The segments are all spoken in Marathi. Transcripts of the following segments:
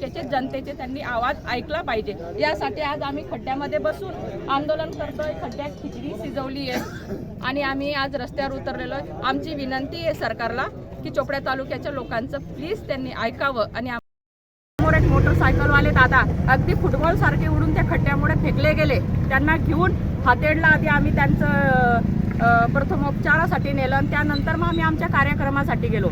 त्याचे जनतेचे त्यांनी आवाज ऐकला पाहिजे. यासाठी आज आम्ही खड्ड्यामध्ये बसून आंदोलन करतोय. खड्ड्यात खिचडी शिजवली आहे. आणि आम्ही आज रस्त्यावर उतरलेलो आहे. आमची विनंती आहे सरकारला की चोपड्या तालुक्याच्या लोकांचं प्लीज त्यांनी ऐकावं. आणि समोर एक मोटरसायकलवाले दादा अगदी फुटबॉल सारखे उडून त्या खड्ड्यामुळे फेकले गेले. त्यांना घेऊन हातेडला आधी आम्ही त्यांचं प्रथमोपचारासाठी नेलं आणि त्यानंतर मग आम्ही आमच्या कार्यक्रमासाठी गेलो.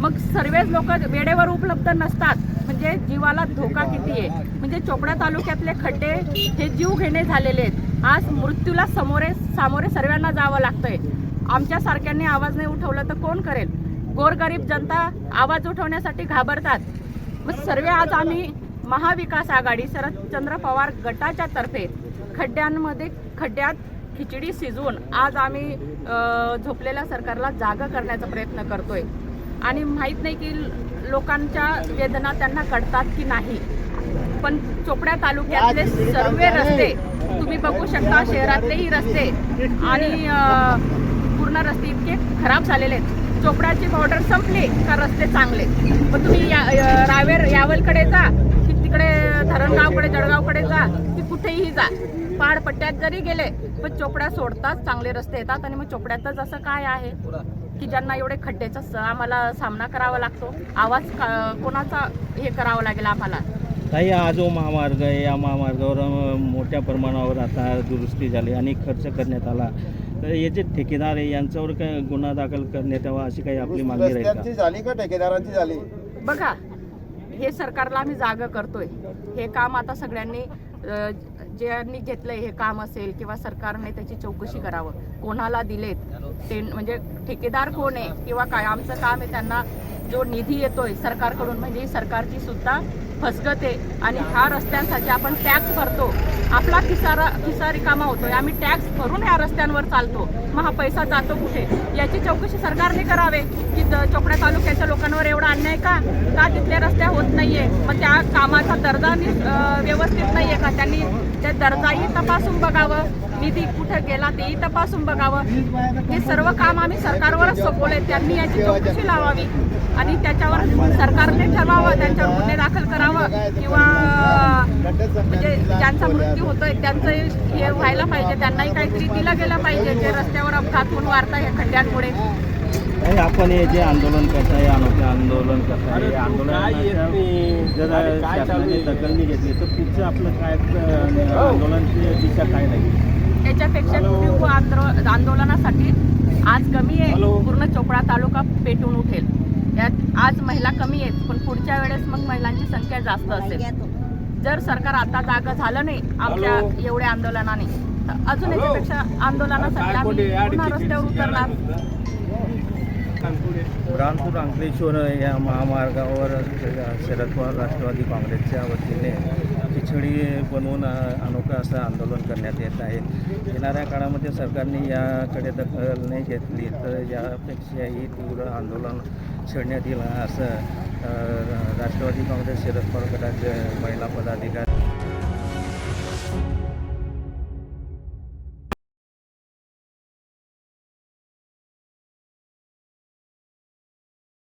मग सर्वच लोक वेळेवर उपलब्ध नसतात. म्हणजे जीवाला धोका किती आहे? म्हणजे चोपडा तालुक्यातले खड्डे हे जीव घेणे झालेले आहेत. आज मृत्यूला समोरे सामोरे सर्वांना जावं लागतंय. आमच्यासारख्यांनी आवाज नाही उठवलं तर कोण करेल? गोरगरीब जनता आवाज उठवण्यासाठी घाबरतात. मग सर्व आज आम्ही महाविकास आघाडी शरदचंद्र पवार गटाच्या तर्फे खड्ड्यांमध्ये खड्ड्यात खिचडी शिजवून आज आम्ही झोपलेल्या सरकारला जागा करण्याचा प्रयत्न करतोय. आणि माहीत नाही की लोकांच्या वेदना त्यांना कळतात की नाही. पण चोपड्या तालुक्यातले सर्व रस्ते तुम्ही बघू शकता शहरातलेही रस्ते आणि पूर्ण रस्ते इतके खराब झालेले आहेत. चोपड्याची बॉर्डर संपली का रस्ते चांगले? पण तुम्ही या रावेर यावलकडे जा की तिकडे धरणगावकडे जळगावकडे जा की कुठेही जा. पहाडपट्ट्यात जरी गेले पण चोपड्या सोडताच चांगले रस्ते येतात आणि मग चोपड्यातच असं काय आहे? की ज्यांना एवढे खड्ड्याचा आम्हाला सामना करावा लागतो. आवाज का- कोणाचा हे करावं लागेल आम्हाला? ताई हा जो महामार्ग आहे. या महामार्गावर मोठ्या प्रमाणावर आता दुरुस्ती झाली आणि खर्च करण्यात आला. तर हे जे ठेकेदार आहे यांच्यावर काय गुन्हा दाखल करण्यात यावा अशी काही आपली मागणी राहील झाली का? ठेकेदारांची झाली? बघा हे सरकारला आम्ही जागा करतोय. हे काम आता सगळ्यांनी ज्यांनी घेतलंय हे काम असेल किंवा सरकारने त्याची चौकशी करावं कोणाला दिलेत ते म्हणजे ठेकेदार कोण आहे किंवा काय आमचं काम आहे त्यांना जो निधी येतोय सरकारकडून म्हणजे सरकारची सुद्धा फसगते आणि ह्या रस्त्यांसाठी आपण टॅक्स भरतो. आपला किसारा किसा रिकामा होतोय. आम्ही टॅक्स भरून ह्या रस्त्यांवर चालतो. मग हा पैसा जातो कुठे? याची चौकशी सरकारने करावे. की चोपड्या तालुक्याच्या लोकांवर एवढा अन्याय का? का तिथले रस्ते होत नाहीये? मग त्या कामाचा दर्जा व्यवस्थित नाहीये का? त्यांनी त्या दर्जाही तपासून बघावं. निधी कुठं गेला तेही तपासून बघावं. हे सर्व काम आम्ही सरकारवरच सोपवले त्यांनी याची चौकशी लावावी. आणि त्याच्यावर सरकारने ठरवावं. त्यांच्यावर गुन्हे दाखल करावे. किंवा म्हणजे ज्यांचा मृत्यू होतोय त्यांचं हे व्हायला पाहिजे त्यांनाही काहीतरी दिलं गेलं पाहिजे जे रस्त्यावर अपघात होऊन वारता या खड्ड्यांमुळे. आपण हे जे आंदोलन करताय अनोखे आंदोलन करताय या आंदोलनाच्या जर शासनाने दखल नाही घेतली. तर पुढचं आपलं काय अ, आंदोलनाची दिशा काय नाही. त्याच्यापेक्षा तीव्र आंदो- आंदोलनासाठी आज कमी आहे. पूर्ण चोपडा तालुका पेटून उठेल. यात आज महिला कमी आहेत पण पुढच्या वेळेस मग महिलांची संख्या जास्त असेल. जर सरकार आता जागा झालं नाही आमच्या एवढ्या आंदोलनाने तर अजून याच्यापेक्षा आंदोलनासाठी आम्ही पुन्हा रस्त्यावर उतरणार. बुरहानपूर अंकलेश्वर या महामार्गावर शरद पवार राष्ट्रवादी काँग्रेसच्या वतीने खिचडी बनवून अनोखं असं आंदोलन करण्यात येत आहे. येणाऱ्या काळामध्ये सरकारने याकडे दखल नाही घेतली तर यापेक्षाही तीव्र आंदोलन छेडण्यात येईल असं राष्ट्रवादी काँग्रेस शरद पवार गटाचे महिला पदाधिकारी.